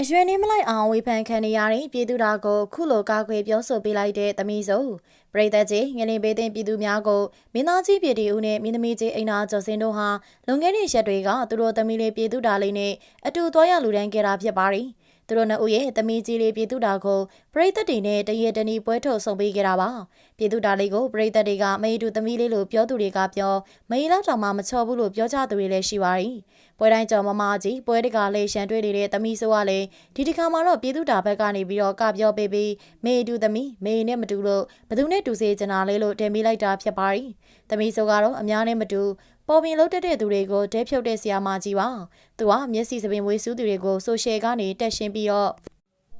အရွယ်နေမလိုက်အောင်ဝေဖန်ခံနေရတဲ့ပြည်သူတာကိုခုလိုကာကွယ်ပြောဆိုပေးလိုက်တဲ့သမီးစုပရိသတ်ကြီးငလင်ပေးတဲ့ပြည်သူများကိုမင်းသားကြီးပြည်တီဦးနဲ့မင်းသမီးကြီးအိမ်နာကျော်စင်တို့ဟာလွန်ခဲ့တဲ့ရက်တွေကသူတို့သမီးလေးပြည်သူတာလေးနဲ့အတူသွားရလူတန်းခဲ့တာဖြစ်ပါတယ် သူတို့နှစ်ဦးရဲ့သမီးကြီးလေးပြည်သူတာကိုပရိသတ်တွေနဲ့တရေတနီပွဲထုတ်ဆောင်ပေးခဲ့တာပါပြည်သူတာလေးကိုပရိသတ်တွေကမေတူသမီးလေးလို့ပြောသူတွေကပြောမေလောက်တောင်မှမချော်ဘူးလို့ပြောကြသူတွေလည်းရှိပါတယ်ပွဲတိုင်းကြော်မမကြီးပွဲတကာလေးရှန်တွေ့နေတဲ့သမီးဆိုကလည်းဒီတစ်ခါမှတော့ပြည်သူတာဘက်ကနေပြီးတော့ကပြောပေးပြီးမေတူသမီးမေနဲ့မတူလို့ဘသူနဲ့တူစေချင်တာလဲလို့တင်ပေးလိုက်တာဖြစ်ပါတယ်သမီးဆိုကတော့အများနဲ့မတူ ပေါ်ပင်လုတ်တက်တဲ့သူတွေကိုတဲဖြုတ်တဲ့ဆရာမကြီးပါသူကမျက်စိစပင်မွေးစူးသူတွေကိုဆိုရှယ်ကနေတက်ရှင်းပြီးတော့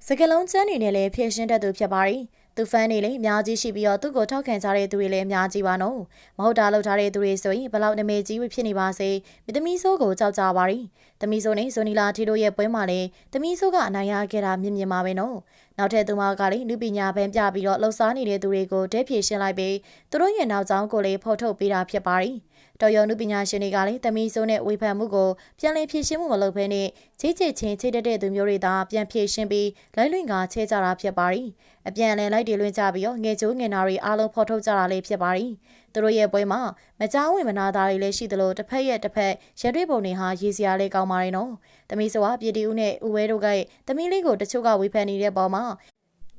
စကလုံးချမ်းနေနဲ့လည်းဖြည့်ရှင်းတတ်သူဖြစ်ပါတယ်သူဖန်နေလေအများကြီးရှိပြီးတော့သူ့ကိုထောက်ခံကြတဲ့သူတွေလည်းအများကြီးပါနော်မဟုတ်တာလုပ်ထားတဲ့သူတွေဆိုရင်ဘလောက်နာမည်ကြီးဖြစ်နေပါစေမြသမီးဆိုးကိုကြောက်ကြပါရီသမီးဆိုးနဲ့ဇိုနီလာထီတို့ရဲ့ပွဲမှာလည်းသမီးဆိုးကအနိုင်ရခဲ့တာမြင်မြင်ပါပဲနော် နောက်ထပ်သူမကလည်းလူပညာပန်းပြပြီးတော့လှုပ်ရှားနေတဲ့သူတွေကိုတဲဖြည့်ရှင်းလိုက်ပြီးသူတို့ရဲ့နောက်ကျောင်းကိုလည်းဖော်ထုတ်ပေးတာဖြစ်ပါရီတော်ရုံနုပညာရှင်တွေကလည်းသမီးဆိုးနဲ့ဝေဖန်မှုကိုပြန်လည်ဖြည့်ရှင်းမှုမလုပ်ဘဲနဲ့ချေးချေချင်းချေးတတ်တဲ့သူမျိုးတွေသာပြန်ဖြည့်ရှင်းပြီးလိုက်လွင်ကချဲကြတာဖြစ်ပါရီအပြန်အလှန်လိုက်တည်လွင်ကြပြီးတော့ငယ်ချိုးငယ်နာတွေအားလုံးဖော်ထုတ်ကြတာလေးဖြစ်ပါရီ သူတို့ရဲ့ပွဲမှာမကြောင်းဝင်မနာသားတွေလည်းရှိသလိုတစ်ဖက်ရဲ့တစ်ဖက်ရတွေ့ပုံတွေဟာရေးစရာလေးကောင်းပါတယ်နော်သမီးဆိုကပြည်တီဦးနဲ့ဦးဝဲတို့ကသမီးလေးကိုတချို့ကဝေဖန်နေတဲ့ပုံမှာ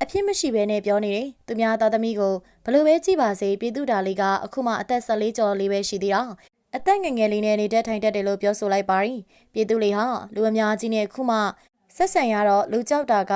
အဖြစ်မရှိဘဲနဲ့ပြောနေတယ်။သူများသားသမီးကိုဘလို့ပဲကြည့်ပါစေပြည်သူတာလေးကအခုမှအသက်14ကျော်လေးပဲရှိသေးတာ။အသက်ငယ်ငယ်လေးနဲ့နေတဲ့ထိုင်တက်တယ်လို့ပြောဆိုလိုက်ပါရီ။ပြည်သူလေးဟာလူအများကြီးနဲ့အခုမှဆက်ဆံရတော့လူကြောက်တာက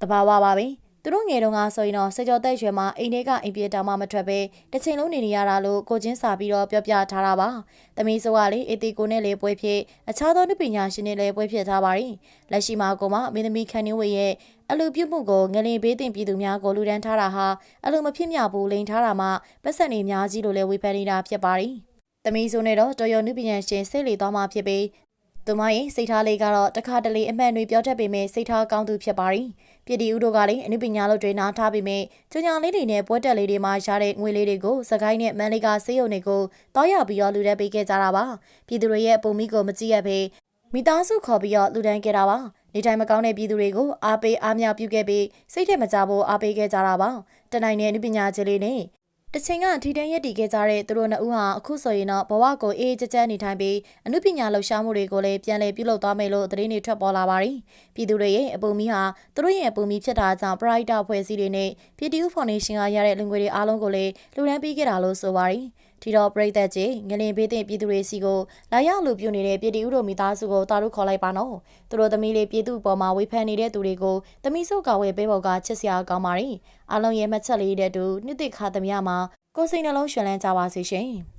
တဘာဝပါပဲ။ သူတို့ငယ်တုန်းကဆိုရင်တော့စေကျော်သက်ရွယ်မှာအိမ်ထဲကအိမ်ပြေတောင်မှမထွက်ပဲတစ်ချိန်လုံးနေနေရတာလို့ကိုချင်းစာပြီးတော့ပြောပြထားတာပါ။သမီးဆိုကလေအတီကိုနဲ့လေပွဲဖြစ်အခြားသောပညာရှင်တွေလည်းပွဲဖြစ်ထားပါရီ။လက်ရှိမှာကိုမမင်းသမီးခန်းနေဝေရဲ့အလူပြုတ်မှုကိုငလင်ဘေးတင်ပြည်သူများကိုလူဒန်းထားတာဟာအလူမဖြစ်မြောက်ဘူးလိန်ထားတာမှပတ်စံနေများကြီးလို့လည်းဝေဖန်နေတာဖြစ်ပါရီ။သမီးဆိုနဲ့တော့တော်ရုံနုပညာရှင်စိတ်လေသွားမှဖြစ်ပြီး သူမရဲ့စိတ်ထားလေးကတော့တခါတလေအမှန်တွေပြောတတ်ပေမဲ့စိတ်ထားကောင်းသူဖြစ်ပါရီပြည်တီဦးတို့ကလည်းအနုပညာလုပ်တွေနားထားပေမဲ့ကြညာလေးတွေနဲ့ပွဲတက်လေးတွေမှာရတဲ့ငွေလေးတွေကိုစကိုင်းနဲ့မန်လေးကစေးရုံတွေကိုတောက်ရပြီးတော့လူတက်ပေးခဲ့ကြတာပါပြည်သူတွေရဲ့ပုံမိကိုမကြည့်ရပေမိသားစုခေါ်ပြီးတော့လူတန်းခဲ့တာပါနေထိုင်မကောင်းတဲ့ပြည်သူတွေကိုအားပေးအားမြောက်ပြုခဲ့ပြီးစိတ်ထက်မကြဖို့အားပေးခဲ့ကြတာပါတနိုင်တဲ့နုပညာကြီးလေးနဲ့ တချိန်ကထီတန်းရက်တည်ခဲ့ကြတဲ့သူတို့နှစ်ဦးဟာအခုဆိုရင်တော့ဘဝကိုအေးအေးကြကြနေထိုင်ပြီးအမှုပညာလှူရှားမှုတွေကိုလည်းပြန်လည်ပြုလုပ်သွားမယ်လို့သတင်းတွေထွက်ပေါ်လာပါတယ်။ပြည်သူတွေရဲ့အပူမီဟာသူတို့ရဲ့အပူမီဖြစ်တာကြောင့် Pride ဖွဲ့စည်းတွေနဲ့ PTU Foundation ကရတဲ့လူငွေတွေအားလုံးကိုလည်းလှူဒန်းပေးခဲ့တာလို့ဆိုပါတယ်။ဒီတော့ပြည်သက်ကြီးငလင်ဘေးတင်ပြည်သူတွေစီကိုလာရောက်လူပြုနေတဲ့ပြည်တီဥတို့မိသားစုကိုတာရုခေါ်လိုက်ပါနော်။သူတို့သမီးလေးပြည်သူအပေါ်မှာဝေဖန်နေတဲ့သူတွေကိုသမီးစုကဝယ်ပေးဖို့ကချစ်စရာကောင်းပါတယ်။အားလုံးရဲ့မှတ်ချက်လေးတဲ့တူနှစ်သိခါသမ ्या မှာကိုယ်စိတ်နှလုံးရှင်လန်းကြပါစေရှင်။